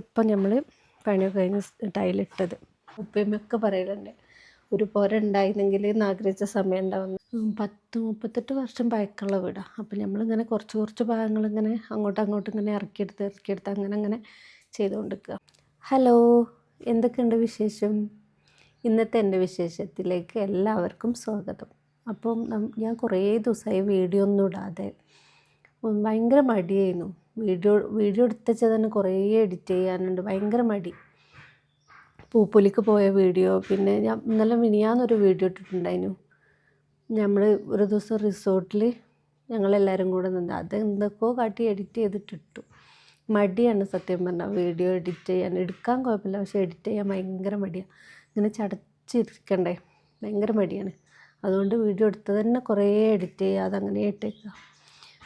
ഇപ്പം നമ്മൾ പണിയൊക്കെ കഴിഞ്ഞ് ടൈലിട്ടത്. ഉപ്പയമ്മയൊക്കെ പറയലുണ്ട് ഒരു പോര ഉണ്ടായിരുന്നെങ്കിൽ എന്ന് ആഗ്രഹിച്ച സമയം ഉണ്ടാവുന്നു. പത്ത് മുപ്പത്തെട്ട് വർഷം പഴക്കമുള്ള വീടാണ് അപ്പം നമ്മളിങ്ങനെ കുറച്ച് കുറച്ച് ഭാഗങ്ങൾ ഇങ്ങനെ അങ്ങോട്ടും അങ്ങോട്ടും ഇങ്ങനെ ഇറക്കിയെടുത്ത് ഇറക്കിയെടുത്ത് അങ്ങനെ അങ്ങനെ ചെയ്തുകൊണ്ടിരിക്കുക ഹലോ എന്തൊക്കെയുണ്ട് വിശേഷം? ഇന്നത്തെ എന്റെ വിശേഷത്തിലേക്ക് എല്ലാവർക്കും സ്വാഗതം. അപ്പം ഞാൻ കുറേ ദിവസമായി വീഡിയോ ഒന്നും ഇടാതെ ഭയങ്കര മടിയായിരുന്നു. വീഡിയോ വീഡിയോ എടുത്തച്ച തന്നെ കുറേ എഡിറ്റ് ചെയ്യാനുണ്ട്. ഭയങ്കര മടി. പൂപ്പൊലിക്ക് പോയ വീഡിയോ. പിന്നെ ഞാൻ ഇന്നലെ മിനിയാന്നൊരു വീഡിയോ ഇട്ടിട്ടുണ്ടായിരുന്നു. നമ്മൾ ഒരു ദിവസം റിസോർട്ടിൽ ഞങ്ങളെല്ലാവരും കൂടെ നിന്ന് അത് എന്തൊക്കെയോ കാട്ടി എഡിറ്റ് ചെയ്തിട്ടിട്ടു. മടിയാണ് സത്യം പറഞ്ഞാൽ. വീഡിയോ എഡിറ്റ് ചെയ്യാൻ എടുക്കാൻ കുഴപ്പമില്ല. പക്ഷേ എഡിറ്റ് ചെയ്യാൻ ഭയങ്കര മടിയാണ് ഇങ്ങനെ ചടച്ചിരിക്കണ്ടേ? ഭയങ്കര മടിയാണ്. അതുകൊണ്ട് വീഡിയോ എടുത്തത് തന്നെ കുറേ എഡിറ്റ് ചെയ്യാതെ അങ്ങനെ ഇട്ടേക്കുക.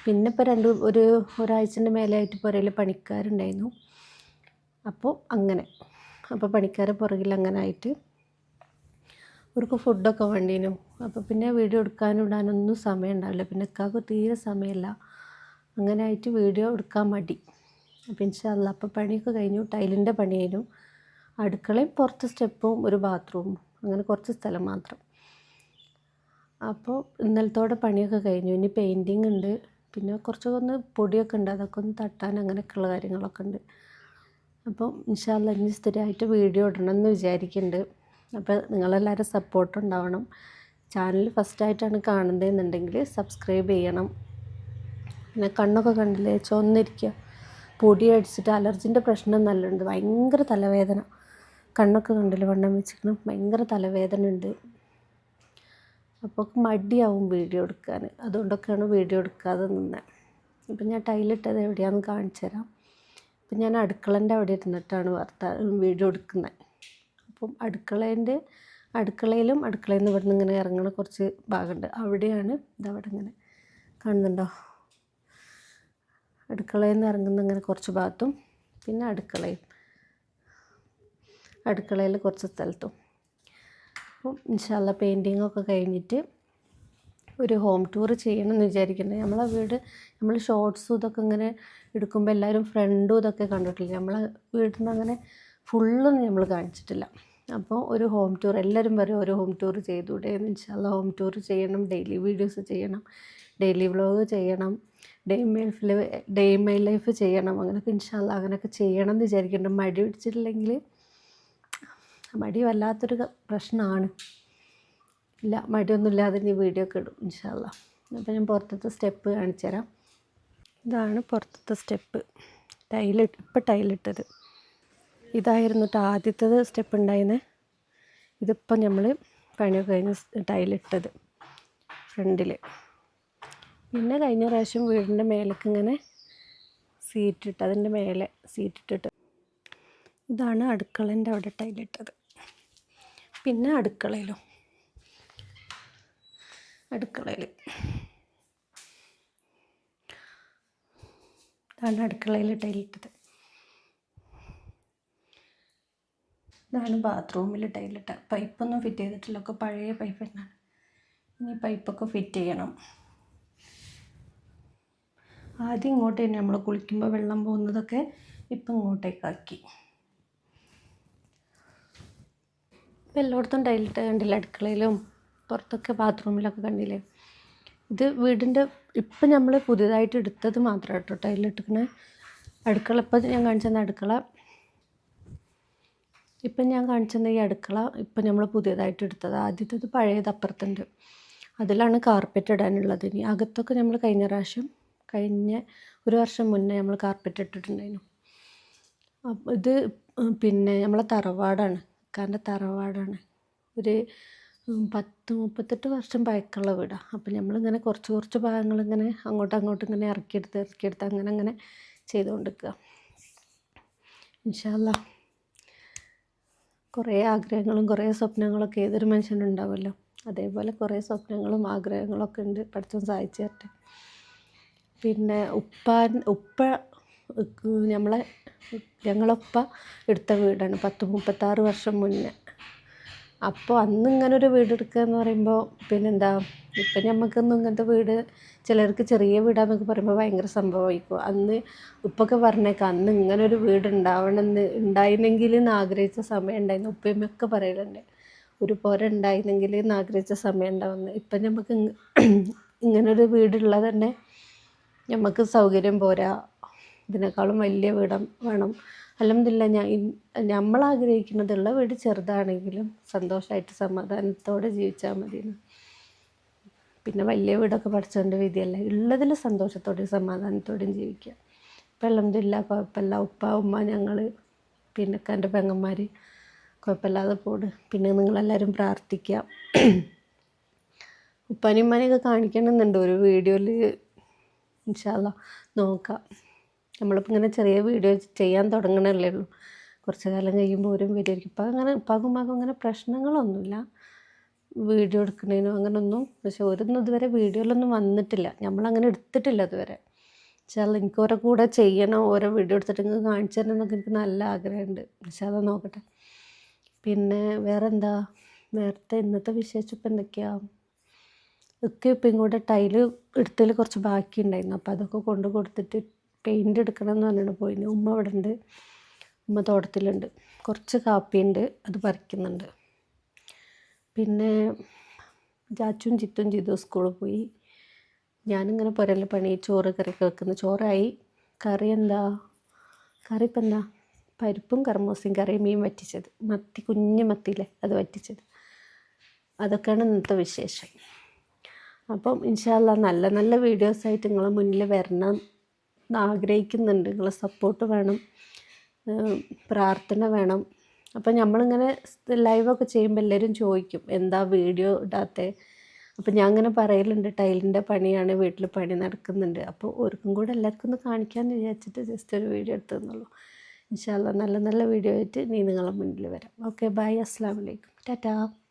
പിന്നെ ഇപ്പോൾ രണ്ട് ഒരു ഒരാഴ്ചന്റെ മേലെയായിട്ട് പുരയിൽ പണിക്കാരുണ്ടായിരുന്നു. അപ്പോൾ അങ്ങനെ. അപ്പോൾ പണിക്കാർ പുറകിൽ അങ്ങനെ ആയിട്ട് അവർക്ക് ഫുഡൊക്കെ വേണ്ടീനു. അപ്പോൾ പിന്നെ വീഡിയോ എടുക്കാനും ഇടാനൊന്നും സമയം ഉണ്ടാവില്ല. പിന്നെ ഇക്കാക്ക് തീരെ സമയമില്ല. അങ്ങനെ ആയിട്ട് വീഡിയോ എടുക്കാൻ മടി. അപ്പോൾ ഇൻഷാല്ല അപ്പോൾ പണിയൊക്കെ കഴിഞ്ഞു. ടൈലിന്റെ പണിയായിരുന്നു. അടുക്കളയും പുറത്ത് സ്റ്റെപ്പും ഒരു ബാത്റൂമും. അങ്ങനെ കുറച്ച് സ്ഥലം മാത്രം. അപ്പോൾ ഇന്നലത്തോടെ പണിയൊക്കെ കഴിഞ്ഞു. ഇനി പെയിന്റിങ് ഉണ്ട്. പിന്നെ കുറച്ചൊക്കെ ഒന്ന് പൊടിയൊക്കെ ഉണ്ട്. അതൊക്കെ ഒന്ന് തട്ടാൻ അങ്ങനെയൊക്കെയുള്ള കാര്യങ്ങളൊക്കെ ഉണ്ട്. അപ്പോൾ ഇൻഷാല്ല ഇനി സ്ഥിരമായിട്ട് വീഡിയോ ഇടണം എന്ന് വിചാരിക്കുന്നുണ്ട്. അപ്പോൾ നിങ്ങളെല്ലാവരും സപ്പോർട്ട് ഉണ്ടാവണം. ചാനൽ ഫസ്റ്റായിട്ടാണ് കാണുന്നതെന്നുണ്ടെങ്കിൽ സബ്സ്ക്രൈബ് ചെയ്യണം. പിന്നെ കണ്ണൊക്കെ കണ്ടില്ലേ? ചുവന്നിരിക്കുക. പൊടി അടിച്ചിട്ട് അലർജിന്റെ പ്രശ്നം നല്ലുണ്ട്. ഭയങ്കര തലവേദന. കണ്ണൊക്കെ കണ്ടില്ല? വണ്ണം വെച്ചിരിക്കണം? ഭയങ്കര തലവേദന ഉണ്ട്. അപ്പോൾ മടിയാവും വീഡിയോ എടുക്കാൻ. അതുകൊണ്ടൊക്കെയാണ് വീഡിയോ എടുക്കാതെ നിന്നത് ഇപ്പം ഞാൻ ടൈലിട്ടത് എവിടെയാണെന്ന് കാണിച്ചു തരാം. ഇപ്പം ഞാൻ അടുക്കളേന്റെ അവിടെ ഇരുന്നിട്ടാണ് വാർത്ത വീഡിയോ എടുക്കുന്നത്. അപ്പം അടുക്കളേന്റെ അടുക്കളയിലും അടുക്കളയിൽ നിന്ന് ഇവിടെ നിന്ന് ഇങ്ങനെ ഇറങ്ങണ കുറച്ച് ഭാഗമുണ്ട്. അവിടെയാണ് ഇതവിടെ ഇങ്ങനെ കാണുന്നുണ്ടോ? അടുക്കളയിൽ നിന്ന് ഇറങ്ങുന്ന ഇങ്ങനെ കുറച്ച് ഭാഗത്തും പിന്നെ അടുക്കളയും. അടുക്കളയിൽ കുറച്ച് സ്ഥലത്തും. അപ്പം ഇൻഷാല്ല പെയിന്റിങ് ഒക്കെ കഴിഞ്ഞിട്ട് ഒരു ഹോം ടൂർ ചെയ്യണം എന്ന് വിചാരിക്കുന്നുണ്ട് നമ്മളെ വീട് നമ്മൾ ഷോർട്സും ഇതൊക്കെ ഇങ്ങനെ എടുക്കുമ്പോൾ എല്ലാവരും ഫ്രണ്ടും ഇതൊക്കെ കണ്ടിട്ടില്ല? നമ്മളെ വീട്ടിൽ നിന്ന് അങ്ങനെ ഫുള്ളൊന്നും നമ്മൾ കാണിച്ചിട്ടില്ല. അപ്പോൾ ഒരു ഹോം ടൂർ എല്ലാവരും പറയും ഒരു ഹോം ടൂർ ചെയ്തൂടെ എന്ന്. ഇൻഷാല്ല ഹോം ടൂർ ചെയ്യണം ഡെയിലി വീഡിയോസ് ചെയ്യണം ഡെയിലി വ്ളോഗ് ചെയ്യണം day my life day my life ചെയ്യണം. അങ്ങനെയൊക്കെ ഇൻഷാല്ല അങ്ങനെയൊക്കെ ചെയ്യണം എന്ന് വിചാരിക്കുന്നുണ്ട്. മടി പിടിച്ചിട്ടില്ലെങ്കിൽ മടി വല്ലാത്തൊരു പ്രശ്നമാണ്. ഇല്ല മടിയൊന്നുമില്ലാതെ നീ വീഡിയോ ഒക്കെ ഇടും ഇൻഷാല്ല അപ്പോൾ ഞാൻ പുറത്തത്തെ സ്റ്റെപ്പ് കാണിച്ചു തരാം. ഇതാണ് പുറത്തത്തെ സ്റ്റെപ്പ്. ടൈലിട്ട് ഇപ്പം ടൈലിട്ടത്. ഇതായിരുന്നു കേട്ടോ ആദ്യത്തേത് സ്റ്റെപ്പ് ഉണ്ടായിരുന്നത് ഇതിപ്പം നമ്മൾ പണിയൊക്കെ കഴിഞ്ഞ് ടൈലിട്ടത് ഫ്രണ്ടിൽ പിന്നെ കഴിഞ്ഞ പ്രാവശ്യം വീടിന്റെ മേലേക്ക് ഇങ്ങനെ സീറ്റിട്ട് അതിന്റെ മേലെ സീറ്റിട്ടിട്ട്. ഇതാണ് അടുക്കളന്റെ അവിടെ ടൈലിട്ടത്. പിന്നെ അടുക്കളയിലും. അടുക്കളയിൽ ഇതാണ് അടുക്കളയിൽ ടൈലിട്ടത്. ഇതാണ് ബാത്റൂമിൽ ടൈലിട്ട. പൈപ്പൊന്നും ഫിറ്റ് ചെയ്തിട്ടില്ല. ഒക്കെ പഴയ പൈപ്പ് തന്നെയാണ്. ഇനി പൈപ്പൊക്കെ ഫിറ്റ് ചെയ്യണം. ആദ്യം ഇങ്ങോട്ട് തന്നെ നമ്മൾ കുളിക്കുമ്പോൾ വെള്ളം പോകുന്നതൊക്കെ ഇപ്പം ഇങ്ങോട്ടേക്കാക്കി ഇപ്പം എല്ലായിടത്തും ടൈലിട്ട് കണ്ടില്ല? അടുക്കളയിലും പുറത്തൊക്കെ ബാത്റൂമിലൊക്കെ കണ്ടില്ലേ? ഇത് വീടിന്റെ ഇപ്പം നമ്മൾ പുതിയതായിട്ട് എടുത്തത് മാത്രം കേട്ടോ ടൈലിട്ടിക്കണേ അടുക്കള ഇപ്പം ഞാൻ കാണിച്ചെന്ന അടുക്കള. ഇപ്പം ഞാൻ കാണിച്ചെന്ന ഈ അടുക്കള ഇപ്പം നമ്മൾ പുതിയതായിട്ട് എടുത്തത്. ആദ്യത്തേത് പഴയത് അപ്പുറത്തുണ്ട്. അതിലാണ് കാർപ്പറ്റ് ഇടാനുള്ളത് ഇനി. അകത്തൊക്കെ നമ്മൾ കഴിഞ്ഞ പ്രാവശ്യം കഴിഞ്ഞ ഒരു വർഷം മുന്നേ നമ്മൾ കാർപ്പറ്റ് ഇട്ടിട്ടുണ്ടായിരുന്നു. ഇത് പിന്നെ നമ്മളെ തറവാടാണ്. ഇക്കാന്റെ തറവാടാണ്. ഒരു പത്ത് മുപ്പത്തെട്ട് വർഷം പഴക്കമുള്ള വീടാണ് അപ്പം നമ്മളിങ്ങനെ കുറച്ച് കുറച്ച് ഭാഗങ്ങൾ ഇങ്ങനെ അങ്ങോട്ടും അങ്ങോട്ടും ഇങ്ങനെ ഇറക്കിയെടുത്ത് ഇറക്കിയെടുത്ത് അങ്ങനെ അങ്ങനെ ചെയ്തുകൊണ്ടിരിക്കുക ഇൻഷാല്ല കുറേ ആഗ്രഹങ്ങളും കുറേ സ്വപ്നങ്ങളൊക്കെ ഏതൊരു മനുഷ്യനുണ്ടാവുമല്ലോ അതേപോലെ കുറേ സ്വപ്നങ്ങളും ആഗ്രഹങ്ങളൊക്കെ ഉണ്ട് പഠിച്ചോൻ സഹായിച്ചു തരട്ടെ പിന്നെ ഉപ്പാൻ ഉപ്പ നമ്മളെ ഞങ്ങളൊപ്പം എടുത്ത വീടാണ്. പത്ത് മുപ്പത്താറ് വർഷം മുന്നേ. അപ്പോൾ അന്ന് വീട് എടുക്കുക എന്ന് പറയുമ്പോൾ പിന്നെന്താ? ഇപ്പം നമുക്കൊന്നും ഇങ്ങനത്തെ വീട് ചിലർക്ക് ചെറിയ വീടാന്നൊക്കെ പറയുമ്പോൾ ഭയങ്കര സംഭവമായിരിക്കും. അന്ന് ഉപ്പൊക്കെ പറഞ്ഞേക്കാം അന്ന് ഇങ്ങനെ ഒരു വീട് ഉണ്ടാവണമെന്ന് ഉണ്ടായിരുന്നെങ്കിൽ എന്ന് ആഗ്രഹിച്ച സമയം ഉണ്ടായിരുന്നു. ഉപ്പയമ്മയൊക്കെ പറയലുണ്ട്. ഒരു പോര ഉണ്ടായിരുന്നെങ്കിൽ എന്ന് ആഗ്രഹിച്ച സമയം ഉണ്ടാവുന്നത് ഇപ്പം നമുക്ക് ഇങ്ങനൊരു വീടുള്ളത് തന്നെ നമുക്ക് സൗകര്യം പോരാ. ഇതിനേക്കാളും വലിയ വീട് വേണം. അലഹമില്ല ഞാൻ നമ്മൾ ആഗ്രഹിക്കുന്നതുള്ള വീട് ചെറുതാണെങ്കിലും സന്തോഷമായിട്ട് സമാധാനത്തോടെ ജീവിച്ചാൽ മതിയെന്ന്. പിന്നെ വലിയ വീടൊക്കെ പഠിച്ചതിന്റെ വിധിയല്ല? ഉള്ളതിൽ സന്തോഷത്തോടെയും സമാധാനത്തോടെയും ജീവിക്കുക. ഇപ്പം അലഹമില്ല കുഴപ്പമില്ല. ഉപ്പ ഉമ്മ ഞങ്ങൾ പിന്നെ എന്റെ പെങ്ങന്മാർ കുഴപ്പമില്ലാതെ പോട് പിന്നെ നിങ്ങളെല്ലാവരും പ്രാർത്ഥിക്കുക. ഉപ്പാനും ഉമ്മാനെയൊക്കെ കാണിക്കണമെന്നുണ്ട്. ഒരു വീഡിയോയിൽ ഇൻഷാല്ല നോക്കാം. നമ്മളിപ്പോൾ ഇങ്ങനെ ചെറിയ വീഡിയോ ചെയ്യാൻ തുടങ്ങണല്ലേ ഉള്ളൂ. കുറച്ച് കാലം കഴിയുമ്പോൾ ഒരു വരുമായിരിക്കും ഇപ്പം അങ്ങനെ ഉമ്മാക്കും അങ്ങനെ പ്രശ്നങ്ങളൊന്നുമില്ല. വീഡിയോ എടുക്കുന്നതിനോ അങ്ങനൊന്നും. പക്ഷെ ഒരൊന്നും ഇതുവരെ വീഡിയോയിലൊന്നും വന്നിട്ടില്ല. നമ്മളങ്ങനെ എടുത്തിട്ടില്ല ഇതുവരെ. വെച്ചാൽ എനിക്ക് ഓരോ കൂടെ ചെയ്യണം ഓരോ വീഡിയോ എടുത്തിട്ട് നിങ്ങൾക്ക് കാണിച്ചു തരണം എന്നൊക്കെ എനിക്ക് നല്ല ആഗ്രഹമുണ്ട്. പക്ഷെ അത് നോക്കട്ടെ. പിന്നെ വേറെ എന്താ നേരത്തെ ഇന്നത്തെ വിശേഷം ഇപ്പം എന്തൊക്കെയാണ് ഒക്കെ ഇപ്പം ഇങ്ങോട്ട് ടൈൽ എടുത്തതിൽ കുറച്ച് ബാക്കി ഉണ്ടായിരുന്നു അപ്പോൾ അതൊക്കെ കൊണ്ട് കൊടുത്തിട്ട് പെയിന്റ് എടുക്കണം എന്ന് പറഞ്ഞിട്ട് പോയിന്. ഉമ്മ അവിടെ ഉണ്ട് ഉമ്മ തോട്ടത്തിലുണ്ട്. കുറച്ച് കാപ്പിയുണ്ട്. അത് പറിക്കുന്നുണ്ട്. പിന്നെ ചാച്ചും ചിത്തും ചെയ്തു സ്കൂളിൽ പോയി. ഞാനിങ്ങനെ പുരയിൽ പണി ചോറ് കറിയൊക്കെ വെക്കുന്നു. ചോറായി. കറി എന്താ? കറി ഇപ്പം എന്താ? പരിപ്പും കർമൂസയും കറിയും മീൻ വറ്റിച്ചത്. മത്തി കുഞ്ഞ് മത്തിയില്ലേ അത് വറ്റിച്ചത്. അതൊക്കെയാണ് ഇന്നത്തെ വിശേഷം. അപ്പം ഇൻഷാല്ല നല്ല നല്ല വീഡിയോസായിട്ട് നിങ്ങളെ മുന്നിൽ വരണം. ആഗ്രഹിക്കുന്നുണ്ട്. നിങ്ങളെ സപ്പോർട്ട് വേണം. പ്രാർത്ഥന വേണം. അപ്പം നമ്മളിങ്ങനെ ലൈവൊക്കെ ചെയ്യുമ്പോൾ എല്ലാവരും ചോദിക്കും എന്താ വീഡിയോ ഇടാത്തത് അപ്പം ഞാൻ അങ്ങനെ പറയലുണ്ട് ടൈലിന്റെ പണിയാണ് വീട്ടിൽ പണി നടക്കുന്നുണ്ട്. അപ്പോൾ ഓർക്കും കൂടെ എല്ലാവർക്കും ഒന്ന് കാണിക്കാമെന്ന് വിചാരിച്ചിട്ട് ജസ്റ്റ് ഒരു വീഡിയോ എടുത്തെന്നുള്ളൂ ഇൻഷാല്ല നല്ല നല്ല വീഡിയോ ആയിട്ട് നീ നിങ്ങളെ മുന്നിൽ വരാം. ഓക്കെ ബൈ അസ്സാം വലൈക്കും ടാറ്റാ.